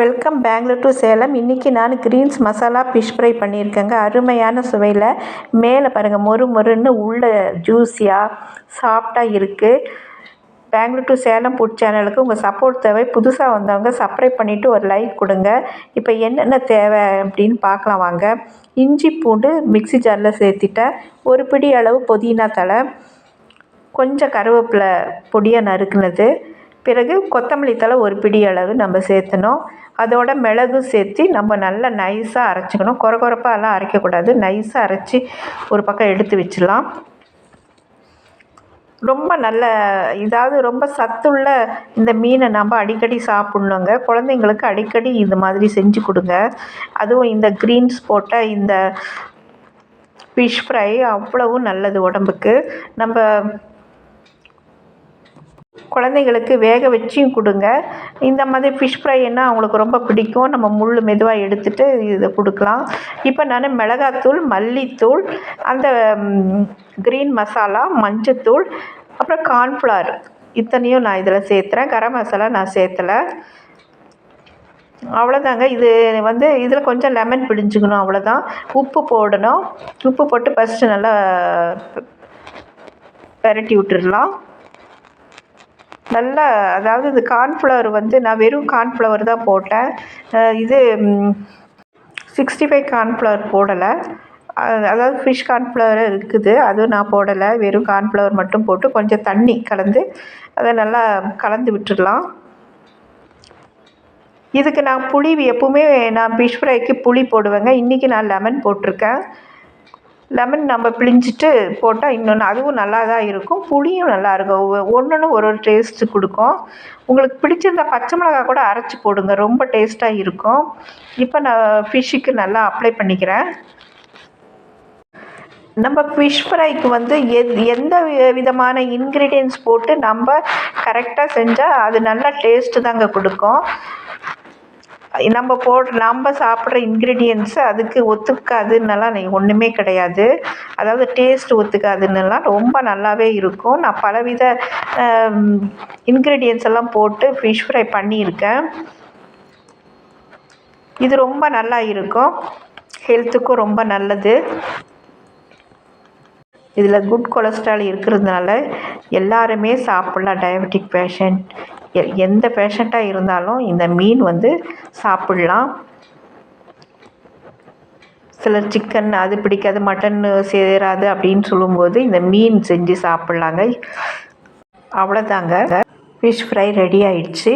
Welcome Bangalore to Salem. இன்றைக்கி நான் greens masala fish fry பண்ணியிருக்கேங்க. அருமையான சுவையில். மேலே பாருங்கள் மொறு மொறுன்னு உள்ளே ஜூஸியாக சாஃப்டாக இருக்குது பெங்களூர் டு சேலம் ஃபுட் சேனலுக்கு உங்கள் சப்போர்ட் தேவை. புதுசாக வந்தவங்க சப்ஸ்கிரைப் பண்ணிவிட்டு ஒரு லைக் கொடுங்க. இப்போ என்னென்ன தேவை அப்படின்னு பார்க்கலாம் வாங்க. இஞ்சி பூண்டு மிக்ஸி ஜாரில் சேர்த்திட்டேன். ஒரு பிடி அளவு புதினா தழை. கொஞ்சம் கருவேப்பிலை பொடியாக நறுக்குனது. பிறகு கொத்தமல்லி தழை ஒரு பிடி அளவு நம்ம சேர்த்தணும். அதோட மிளகு சேர்த்து நம்ம நல்லா நைஸாக அரைச்சிக்கணும். கொர எல்லாம் அரைக்கக்கூடாது. நைஸாக அரைச்சி ஒரு பக்கம் எடுத்து வச்சிடலாம். ரொம்ப நல்ல இதாவது ரொம்ப சத்துள்ள இந்த மீனை நம்ம அடிக்கடி சாப்பிட்ணுங்க. குழந்தைங்களுக்கு அடிக்கடி இந்த மாதிரி செஞ்சு கொடுங்க. அதுவும் இந்த க்ரீன்ஸ் போட்ட இந்த ஃபிஷ் ஃப்ரை அவ்வளவும் நல்லது உடம்புக்கு. நம்ம குழந்தைங்களுக்கு வேக வச்சியும் கொடுங்க. இந்த மாதிரி ஃபிஷ் ஃப்ரைன்னா அவங்களுக்கு ரொம்ப பிடிக்கும். நம்ம முள் மெதுவாக எடுத்துகிட்டு இதை கொடுக்கலாம். இப்போ நான் மிளகாத்தூள் மல்லித்தூள் அந்த க்ரீன் மசாலா மஞ்சத்தூள் அப்புறம் கார்ன்ஃப்ளவர் இத்தனையும் நான் இதில் சேர்த்துறேன். கரம் மசாலா நான் சேர்த்தலை. அவ்வளோதாங்க இது வந்து இதில் கொஞ்சம் லெமன் பிடிஞ்சுக்கணும் அவ்வளோதான் உப்பு போடணும். உப்பு போட்டு ஃபஸ்ட்டு நல்லா பெரட்டி விட்டுடலாம் நல்லா அதாவது இது கார்ன்ஃப்ளவர் வந்து நான் வெறும் கார்ன்ஃப்ளவர் தான் போட்டேன். இது சிக்ஸ்டி ஃபைவ் கார்ன்ஃப்ளவர் போடலை. அதாவது ஃபிஷ் கார்ன்ஃப்ளவர் இருக்குது அதுவும் நான் போடலை. வெறும் கார்ன்ஃப்ளவர் மட்டும் போட்டு கொஞ்சம் தண்ணி கலந்து அதை நல்லா கலந்து விட்டுடலாம். இதுக்கு நான் புளி எப்போவுமே நான் ஃபிஷ் ஃப்ரைக்கு புளி போடுவேங்க. இன்றைக்கி நான் லெமன் போட்டிருக்கேன். லெமன் நம்ம பிழிஞ்சிட்டு போட்டால் இன்னொன்று அதுவும் நல்லா தான் இருக்கும். புளியும் நல்லா இருக்கும். ஒன்று ஒரு ஒரு டேஸ்ட்டு கொடுக்கும். உங்களுக்கு பிடிச்சிருந்தா பச்சை மிளகா கூட அரைச்சி போடுங்க. ரொம்ப டேஸ்ட்டாக இருக்கும். இப்போ நான் ஃபிஷ்ஷுக்கு நல்லா அப்ளை பண்ணிக்கிறேன். நம்ம ஃபிஷ் ஃப்ரைக்கு வந்து எத் எந்த விதமான இன்க்ரீடியன்ஸ் போட்டு நம்ம கரெக்டாக செஞ்சால் அது நல்லா டேஸ்ட்டு தாங்க கொடுக்கும். நம்ம போடுற நம்ம சாப்பிட்ற இன்க்ரீடியன்ஸு அதுக்கு ஒத்துக்காதுன்னெல்லாம் ஒன்றுமே கிடையாது. அதாவது டேஸ்ட் ஒத்துக்காதுன்னெல்லாம் ரொம்ப நல்லாவே இருக்கும். நான் பலவித இன்க்ரீடியன்ஸ் எல்லாம் போட்டு ஃபிஷ் ஃப்ரை பண்ணியிருக்கேன். இது ரொம்ப நல்லா இருக்கும். ஹெல்த்துக்கும் ரொம்ப நல்லது. இதில் குட் கொலஸ்ட்ரால் இருக்கிறதுனால எல்லாருமே சாப்பிட்லாம் டயபெட்டிக் பேஷண்ட் எ எந்த பேஷண்ட்டாக இருந்தாலும் இந்த மீன் வந்து சாப்பிட்லாம். சிலர் சிக்கன் அது பிடிக்காது மட்டன் சேராது அப்படின்னு சொல்லும்போது இந்த மீன் செஞ்சு சாப்பிட்லாங்க. அவ்வளோதாங்க ஃபிஷ் ஃப்ரை ரெடி ஆயிடுச்சு.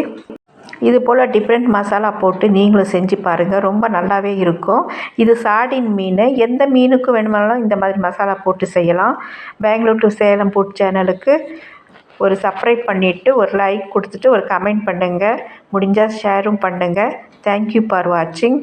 இது போல் டிஃப்ரெண்ட் மசாலா போட்டு நீங்களும் செஞ்சு பாருங்கள் ரொம்ப நல்லாவே இருக்கும். இது சாடின் மீன். எந்த மீனுக்கும் வேணுமானாலும் இந்த மாதிரி மசாலா போட்டு செய்யலாம். பெங்களூர் டு சேலம் ஃபுட் சேனலுக்கு ஒரு சப்ஸ்கிரைப் பண்ணிவிட்டு ஒரு லைக் கொடுத்துட்டு ஒரு கமெண்ட் பண்ணுங்கள் முடிஞ்சால் ஷேரும் பண்ணுங்கள் தேங்க்யூ ஃபார் வாட்சிங்